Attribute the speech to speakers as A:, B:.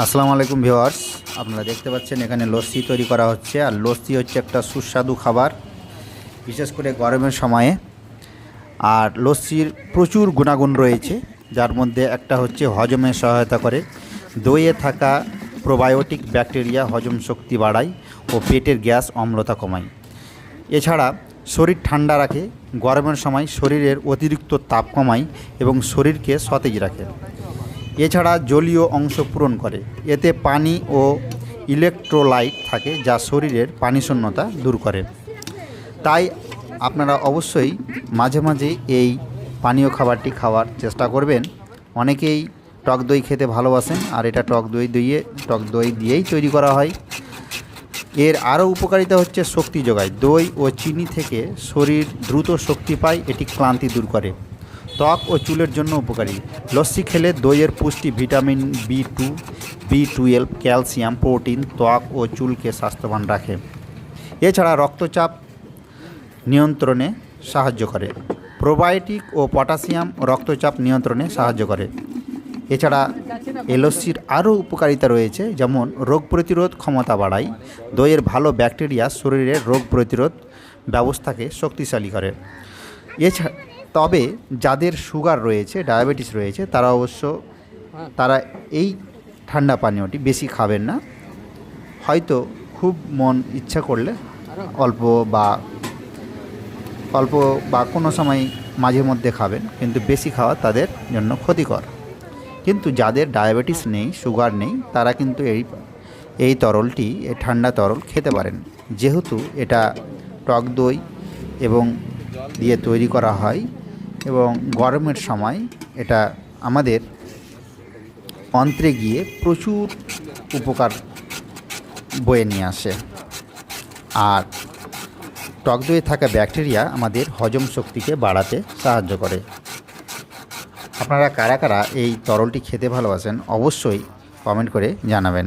A: আসসালামু আলাইকুম ভিউয়ার্স, আপনারা দেখতে পাচ্ছেন এখানে লস্যি তৈরি করা হচ্ছে, আর লস্যি হচ্ছে একটা সুস্বাদু খাবার, বিশেষ করে গরমের সময়ে। আর লস্যির প্রচুর গুণাগুণ রয়েছে, যার মধ্যে একটা হচ্ছে হজমে সহায়তা করে। দইয়ে থাকা প্রোবায়োটিক ব্যাকটেরিয়া হজম শক্তি বাড়ায় ও পেটের গ্যাস অম্লতা কমায়। এছাড়া শরীর ঠান্ডা রাখে, গরমের সময় শরীরের অতিরিক্ত তাপ কমায় এবং শরীরকে সতেজ রাখে। এছাড়া জলীয় অংশ পূরণ করে। এতে পানি ও ইলেকট্রোলাইট থাকে যা শরীরের পানিশূন্যতা দূর করে। তাই আপনারা অবশ্যই মাঝে মাঝে এই পানীয় খাবারটি খাওয়ার চেষ্টা করবেন। অনেকেই টক দই খেতে ভালোবাসেন, আর এটা টক দই দিয়ে, টক দই দিয়েই তৈরি করা হয়। এর আরও উপকারিতা হচ্ছে শক্তি যোগায়। দই ও চিনি থেকে শরীর দ্রুত শক্তি পায়, এটি ক্লান্তি দূর করে। ত্বক ও চুলের জন্য উপকারী। লস্যি খেলে দইয়ের পুষ্টি vitamin B two B twelve calcium, protein, ত্বক ও চুলকে স্বাস্থ্যবান রাখে। এছাড়া রক্তচাপ নিয়ন্ত্রণে সাহায্য করে। প্রোবায়োটিক ও পটাশিয়াম রক্তচাপ নিয়ন্ত্রণে সাহায্য করে। এছাড়া এলসির আরও উপকারিতা রয়েছে, যেমন রোগ প্রতিরোধ ক্ষমতা বাড়ায়, দইয়ের ভালো ব্যাকটেরিয়া শরীরের রোগ প্রতিরোধ ব্যবস্থাকে শক্তিশালী করে। এছাড়া তবে যাদের সুগার রয়েছে ডায়াবেটিস রয়েছে তারা অবশ্য তারা এই ঠান্ডা পানীয়টি বেশি খাবেন না। হয়তো খুব মন ইচ্ছা করলে অল্প বা অল্প বা কোনো সময় মাঝে মধ্যে খাবেন কিন্তু বেশি খাওয়া তাদের জন্য ক্ষতিকর। কিন্তু যাদের ডায়াবেটিস নেই সুগার নেই তারা কিন্তু এই এই তরলটি এই ঠান্ডা তরল খেতে পারেন। যেহেতু এটা টক দই এবং দিয়ে তৈরি করা হয় এবং গরমের সময় এটা আমাদের অন্ত্রে গিয়ে প্রচুর উপকার বয়ে নিয়ে আসে। আর টক দইয়ে থাকা ব্যাকটেরিয়া আমাদের হজম শক্তিকে বাড়াতে সাহায্য করে। আপনারা কারা কারা এই তরলটি খেতে ভালোবাসেন অবশ্যই কমেন্ট করে জানাবেন।